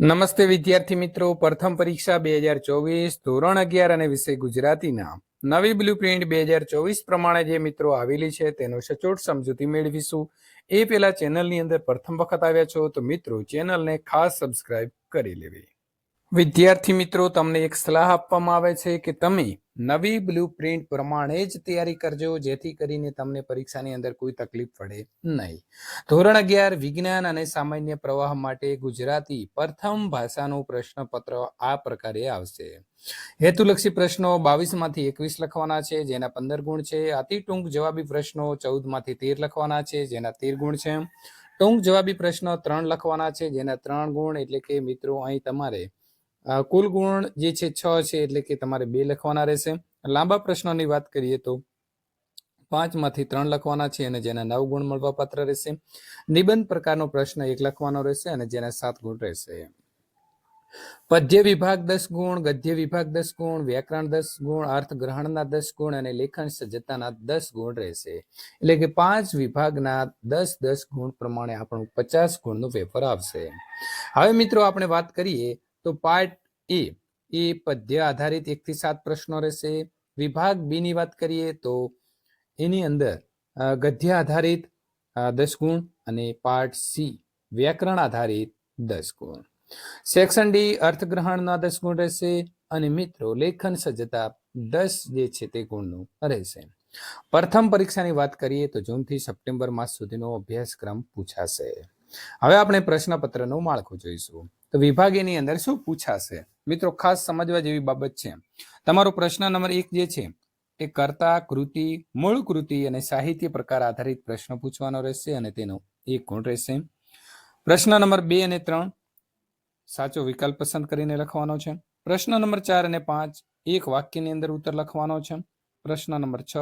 નમસ્તે વિદ્યાર્થી મિત્રો. પ્રથમ પરીક્ષા બે હજાર ચોવીસ ધોરણ અગિયાર અને વિષય ગુજરાતીના. નવી બ્લુ પ્રિન્ટ બે હજાર ચોવીસ પ્રમાણે જે મિત્રો આવેલી છે, તેનો સચોટ સમજૂતી મેળવીશું. એ પહેલા ચેનલની અંદર પ્રથમ વખત આવ્યા છો તો મિત્રો ચેનલને ખાસ સબસ્ક્રાઇબ કરી લેવી. વિદ્યાર્થી મિત્રો, તમને એક સલાહ આપવામાં આવે છે કે તમે નવી બ્લુ પ્રિન્ટ પ્રમાણે જ તૈયારી કરજો, જેથી કરીને તમને પરીક્ષાની અંદર કોઈ તકલીફ પડે નહીં. ધોરણ અગિયાર, વિજ્ઞાન અને સામાન્ય પ્રવાહ માટે ગુજરાતી પ્રથમ ભાષાનું પ્રશ્નપત્ર આ પ્રકારે આવશે. હેતુલક્ષી પ્રશ્નો બાવીસમાંથી એકવીસ લખવાના છે, જેના પંદર ગુણ છે. અતિ ટૂંક જવાબી પ્રશ્નો ચૌદમાંથી તેર લખવાના છે, જેના તેર ગુણ છે. ટૂંક જવાબી પ્રશ્નો ત્રણ લખવાના છે, જેના ત્રણ ગુણ, એટલે કે મિત્રો, અહીં તમારે કુલ ગુણ જે છે છ છે એટલે કે તમારે બે લખવાના રહેશે. લાંબા પ્રશ્નોની વાત કરીએ તો પાંચમાંથી ત્રણ લખવાના છે અને જેના નવ ગુણ મળવાપાત્ર રહેશે. નિબંધ પ્રકારનો પ્રશ્ન એક લખવાનો રહેશે અને જેના સાત ગુણ રહેશે. પદ્ય વિભાગ દસ ગુણ, ગદ્ય વિભાગ દસ ગુણ, વ્યાકરણ દસ ગુણ, અર્થગ્રહણના દસ ગુણ અને લેખન સજ્જતાના દસ ગુણ રહેશે. એટલે કે પાંચ વિભાગના દસ દસ ગુણ પ્રમાણે આપણું પચાસ ગુણનું પેપર આવશે. હવે મિત્રો આપણે વાત કરીએ તો પાર્ટ એ એ પદ્ય આધારિત એકથી સાત પ્રશ્નો રહેશે. વિભાગ બી ની વાત કરીએ તો એની અંદર ગદ્ય આધારિત દસ ગુણ અને પાર્ટ સી વ્યાકરણ આધારિત દસ ગુણ. સેક્શન ડી અર્થગ્રહણના દસ ગુણ રહેશે અને મિત્રો લેખન સજ્જતા દસ જે છે તે ગુણનું રહેશે. પ્રથમ પરીક્ષાની વાત કરીએ તો જૂનથી સપ્ટેમ્બર માસ સુધીનો અભ્યાસક્રમ પૂછાશે. હવે આપણે પ્રશ્નપત્રનું માળખું જોઈશું. તો વિભાગ અંદર શું પૂછાશે? મિત્રો, ખાસ સમજવા જેવી બાબત છે. તમારો પ્રશ્ન નંબર એક જે છે, એ કરતા, કૃતિ, મૂળ કૃતિ અને સાહિત્ય પ્રકાર આધારિત પ્રશ્ન પૂછવાનો રહેશે અને તેનો એક ગુણ રહેશે. પ્રશ્ન નંબર બે અને ત્રણ સાચો વિકલ્પ પસંદ કરીને લખવાનો છે. પ્રશ્ન નંબર ચાર અને પાંચ એક વાક્યની અંદર ઉત્તર લખવાનો છે. પ્રશ્ન નંબર છ,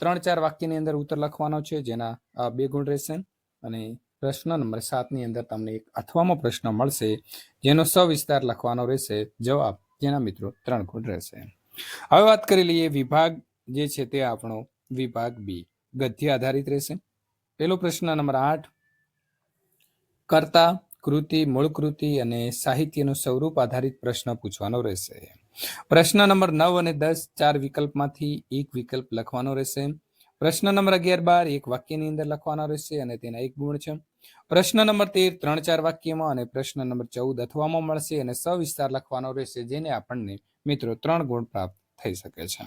ત્રણ ચાર વાક્યની અંદર ઉત્તર લખવાનો છે, જેના બે ગુણ રહેશે અને પ્રશ્ન નંબર સાતની અંદર તમને એક અથવામાં પ્રશ્ન મળશે, જેનો સવિસ્તાર લખવાનો રહેશે. જવાબ જેના મિત્રો ત્રણ ગુણ રહેશે. હવે વાત કરી લઈએ વિભાગ જે છે તે આપણો વિભાગ બી. ગદ્ય આધારિત રહેશે. પેલો પ્રશ્ન નંબર આઠ. કર્તા, કૃતિ, મૂળ કૃતિ અને સાહિત્યનું સ્વરૂપ આધારિત પ્રશ્ન પૂછવાનો રહેશે. પ્રશ્ન નંબર નવ અને દસ ચાર વિકલ્પમાંથી એક વિકલ્પ લખવાનો રહેશે. પ્રશ્ન નંબર અગિયાર બાર, એક વાક્યની અંદર લખવાનો રહેશે અને તેના એક ગુણ છે. પ્રશ્ન નંબર તેર, ત્રણ ચાર વાક્યમાં અને પ્રશ્ન નંબર ચૌદ અથવામાં મળશે અને સવિસ્તાર લખવાનો રહેશે, જેને આપણને, મિત્રો, ત્રણ ગુણ પ્રાપ્ત થઈ શકે છે.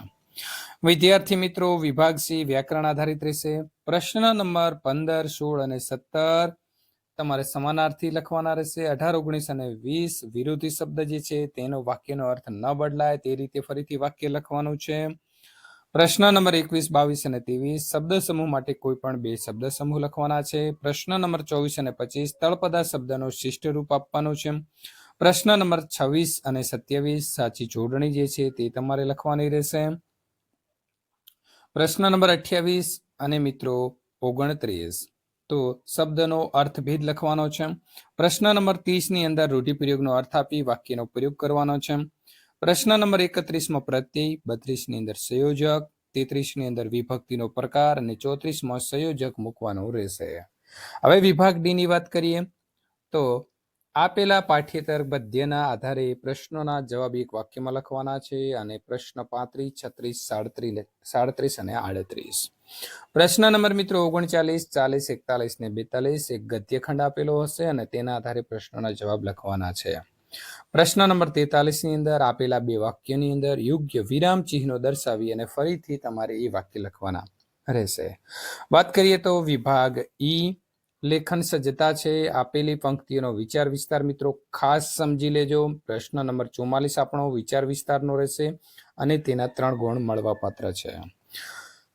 વિદ્યાર્થી મિત્રો, વિભાગ સી વ્યાકરણ આધારિત રહેશે. પ્રશ્ન નંબર પંદર, સોળ અને સત્તર તમારે સમાનાર્થી લખવાના રહેશે. અઢાર, ઓગણીસ અને વીસ વિરોધી શબ્દ જે છે તેનો વાક્યનો અર્થ ન બદલાય, તે રીતે ફરીથી વાક્ય લખવાનું છે. પ્રશ્ન નંબર એકવીસ, બાવીસ અને ત્રેવીસ, શબ્દ સમૂહ માટે કોઈ પણ બે શબ્દ સમૂહ લખવાના છે. પ્રશ્ન નંબર ચોવીસ અને પચીસ, તળપદા શબ્દનો શિષ્ટ રૂપ આપવાનું છે. પ્રશ્ન નંબર છવ્વીસ અને સત્યાવીસ, સાચી જોડણી જે છે તે તમારે લખવાની રહેશે. પ્રશ્ન નંબર અઠ્યાવીસ અને મિત્રો ઓગણત્રીસ. તો શબ્દનો અર્થભેદ લખવાનો છે. પ્રશ્ન નંબર ત્રીસની અંદર રૂઢિપ્રયોગનો અર્થ આપી વાક્યનો પ્રયોગ કરવાનો છે. પ્રશ્ન નંબર એકત્રીસમાં પ્રત્યય બત્રીસની અંદર સંયોજક, તેત્રીસની અંદર વિભક્તિનો પ્રકાર અને ચોત્રીસમાં સંયોજક મૂકવાનો રહેશે. હવે વિભાગ ડી ની વાત કરીએ તો આપેલા પાઠ્યેતર પદ્યના આધારે પ્રશ્નોના જવાબ એક વાક્યમાં લખવાના છે અને પ્રશ્ન પાંત્રીસ, છત્રીસ, સાડત્રીસ સાડત્રીસ અને આડત્રીસ. પ્રશ્ન નંબર મિત્રો ઓગણચાલીસ, ચાલીસ, એકતાલીસ ને બેતાલીસ એક ગદ્યખંડ આપેલો હશે અને તેના આધારે પ્રશ્નોના જવાબ લખવાના છે. પ્રશ્ન નંબર તેતાલીસની અંદર આપેલા બે વાક્યની અંદર યોગ્ય વિરામ ચિહ્નો દર્શાવી અને ફરીથી તમારે એ વાક્ય લખવાના રહેશે. વાત કરીએ તો વિભાગ ઈ, લેખન સજ્જતા છે, આપેલી પંક્તિઓનો વિચાર વિસ્તાર મિત્રો ખાસ સમજી લેજો. પ્રશ્ન નંબર ચુમ્માલીસ આપણો વિચાર વિસ્તારનો રહેશે અને તેના ત્રણ ગુણ મળવાપાત્ર છે.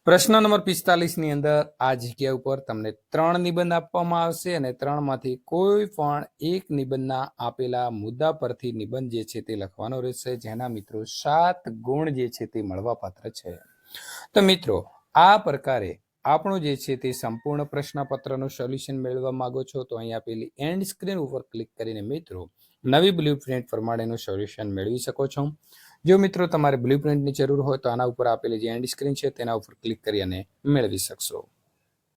પ્રશ્ન નંબર પિસ્તાલીસની અંદર આ જગ્યા ઉપર તમને ત્રણ નિબંધ આપવામાં આવશે અને ત્રણમાંથી કોઈ પણ એક નિબંધના આપેલા મુદ્દા પરથી નિબંધ જે છે તે લખવાનો રહેશે. જેના મિત્રો સાત ગુણ જે છે તે મળવાપાત્ર છે. તો મિત્રો, આ પ્રકારે આપણું જે છે તે સંપૂર્ણ પ્રશ્નપત્રનું સોલ્યુશન મેળવવા માંગો છો, તો અહીં આપેલી એન્ડ સ્ક્રીન ઉપર ક્લિક કરીને મિત્રો નવી બ્લુ પ્રિન્ટ પ્રમાણેનું સોલ્યુશન મેળવી શકો છો. જો મિત્રો તમારે બ્લુ પ્રિન્ટની જરૂર હોય તો આના ઉપર આપેલી જે એન્ડ સ્ક્રીન છે તેના ઉપર ક્લિક કરી અને મેળવી શકશો.